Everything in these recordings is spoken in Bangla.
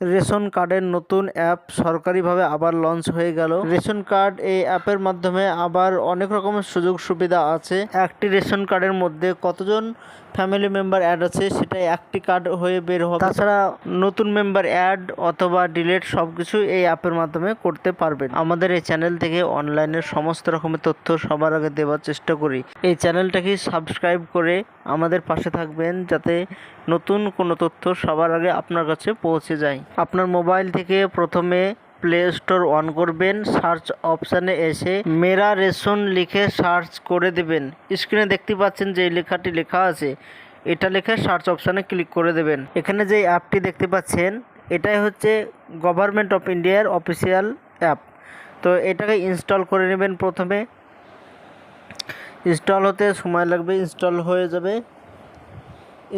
রেশন কার্ডের নতুন অ্যাপ সরকারিভাবে আবার লঞ্চ হয়ে গেল। রেশন কার্ড এই অ্যাপের মাধ্যমে আবার অনেক রকমের সুযোগ সুবিধা আছে। একটি রেশন কার্ডের মধ্যে কতজন ফ্যামিলি মেম্বার অ্যাড আছে সেটা একটি কার্ড হয়ে বের হবে। তাছাড়া নতুন মেম্বার অ্যাড অথবা ডিলেট সব কিছু এই অ্যাপের মাধ্যমে করতে পারবেন। আমাদের এই চ্যানেল থেকে অনলাইনের সমস্ত রকমের তথ্য সবার আগে দেওয়ার চেষ্টা করি। এই চ্যানেলটাকে সাবস্ক্রাইব করে আমাদের পাশে থাকবেন, যাতে নতুন কোনো তথ্য সবার আগে আপনার কাছে পৌঁছে যায়। আপনার মোবাইল থেকে প্রথমে প্লে স্টোর অন করবেন, সার্চ অপশানে এসে মেরা রেশন লিখে সার্চ করে দেবেন। স্ক্রিনে দেখতে পাচ্ছেন যে লেখাটি লেখা আছে। এটা লিখে সার্চ অপশানে ক্লিক করে দেবেন। এখানে যে অ্যাপটি দেখতে পাচ্ছেন, এটাই হচ্ছে গভর্নমেন্ট অফ ইন্ডিয়ার অফিসিয়াল অ্যাপ। তো এটাকে ইনস্টল করে নেবেন প্রথমে। ইনস্টল হতে সময় লাগবে, ইনস্টল হয়ে যাবে।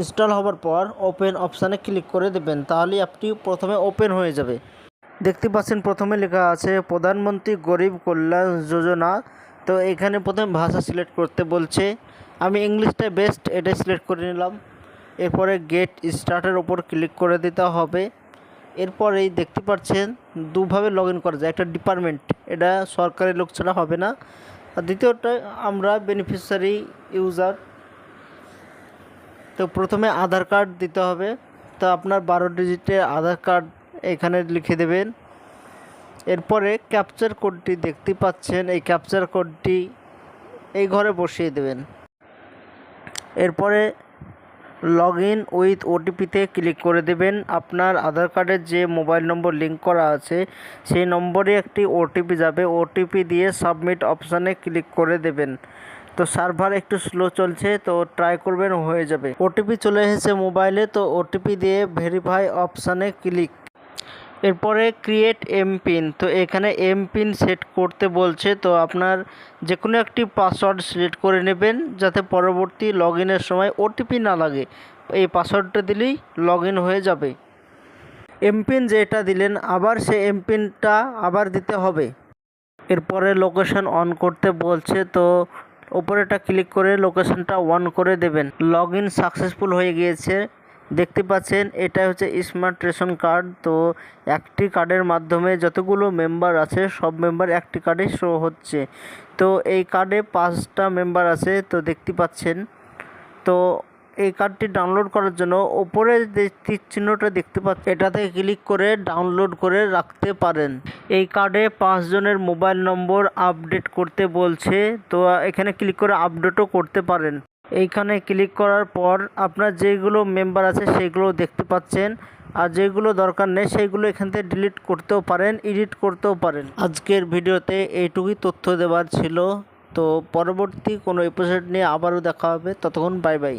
ইনস্টল হওয়ার পর ওপেন অপশানে ক্লিক করে দেবেন, তাহলেই অ্যাপটি প্রথমে ওপেন হয়ে যাবে। দেখতে পাচ্ছেন প্রথমে লেখা আছে, প্রধানমন্ত্রী গরিব কল্যাণ যোজনা। তো এখানে প্রথমে ভাষা সিলেক্ট করতে বলছে। আমি ইংলিশটা বেস্ট এটাই সিলেক্ট করে নিলাম। এরপরে গেট স্টার্টের ওপর ক্লিক করে দিতে হবে। এরপরেই দেখতে পাচ্ছেন, দুভাবে লগ ইন করা যায়। একটা ডিপার্টমেন্ট এটা সরকারি লোক ছাড়া হবে না। আর দ্বিতীয়টা, আমরা বেনিফিশিয়ারি ইউজার তো প্রথমে আধার কার্ড দিতে হবে। তো আপনার বারো ডিজিটের আধার কার্ড এখানে লিখে দেবেন। এরপরে ক্যাপচার কোডটি দেখতে পাচ্ছেন। এই ক্যাপচার কোডটি এই ঘরে বসিয়ে দেবেন। এরপরে লগ ইন উইথ ওটিপিতে ক্লিক করে দেবেন। আপনার আধার কার্ডের যে মোবাইল নম্বর লিঙ্ক করা আছে, সেই নম্বরে একটি ওটিপি যাবে। ওটিপি দিয়ে সাবমিট অপশানে ক্লিক করে দেবেন। তো সার্ভার একটু স্লো চলছে, তো ট্রাই করবেন, হয়ে যাবে। ওটিপি চলে এসেছে মোবাইলে, তো ওটিপি দিয়ে ভেরিফাই অপশানে ক্লিক এরপরে ক্রিয়েট এমপিন তো এখানে এমপিন সেট করতে বলছে, তো আপনার যে কোনো একটি পাসওয়ার্ড সিলেক্ট করে নেবেন যাতে পরবর্তী লগ সময় ওটিপি না লাগে। এই পাসওয়ার্ডটা দিলেই লগ হয়ে যাবে। এমপিন যেটা দিলেন, আবার সে এমপিনটা আবার দিতে হবে। এরপরে লোকেশন অন করতে বলছে, তো ওপরেটা ক্লিক করে লোকেশনটা অন করে দেবেন। লগ ইন সাকসেসফুল হয়ে গিয়েছে। দেখতে পাচ্ছেন এটা হচ্ছে স্মার্ট রেশন কার্ড তো একটি কার্ডের মাধ্যমে যতগুলো মেম্বার আছে, সব মেম্বার একটি কার্ডে শো হচ্ছে। তো এই কার্ডে পাঁচটা মেম্বার আছে, তো দেখতে পাচ্ছেন। তো এই কার্ডটি ডাউনলোড করার জন্য ওপরে যে তীর চিহ্নটা দেখতে পাচ্ছেন, এটাতে ক্লিক করে ডাউনলোড করে রাখতে পারেন। এই কার্ডে পাঁচজনের মোবাইল নম্বর আপডেট করতে বলছে, তো এখানে ক্লিক করে আপডেটও করতে পারেন। এইখানে ক্লিক করার পর আপনার যেগুলো মেম্বার আছে সেগুলো দেখতে পাচ্ছেন। আর যেগুলো দরকার নেই সেইগুলো এখান থেকে ডিলিট করতেও পারেন এডিট করতেও পারেন। আজকের ভিডিওতে এইটুকুই তথ্য দেওয়ার ছিল। তো পরবর্তী কোনো এপিসোড নিয়ে আবারও দেখা হবে। ততক্ষণ বাই বাই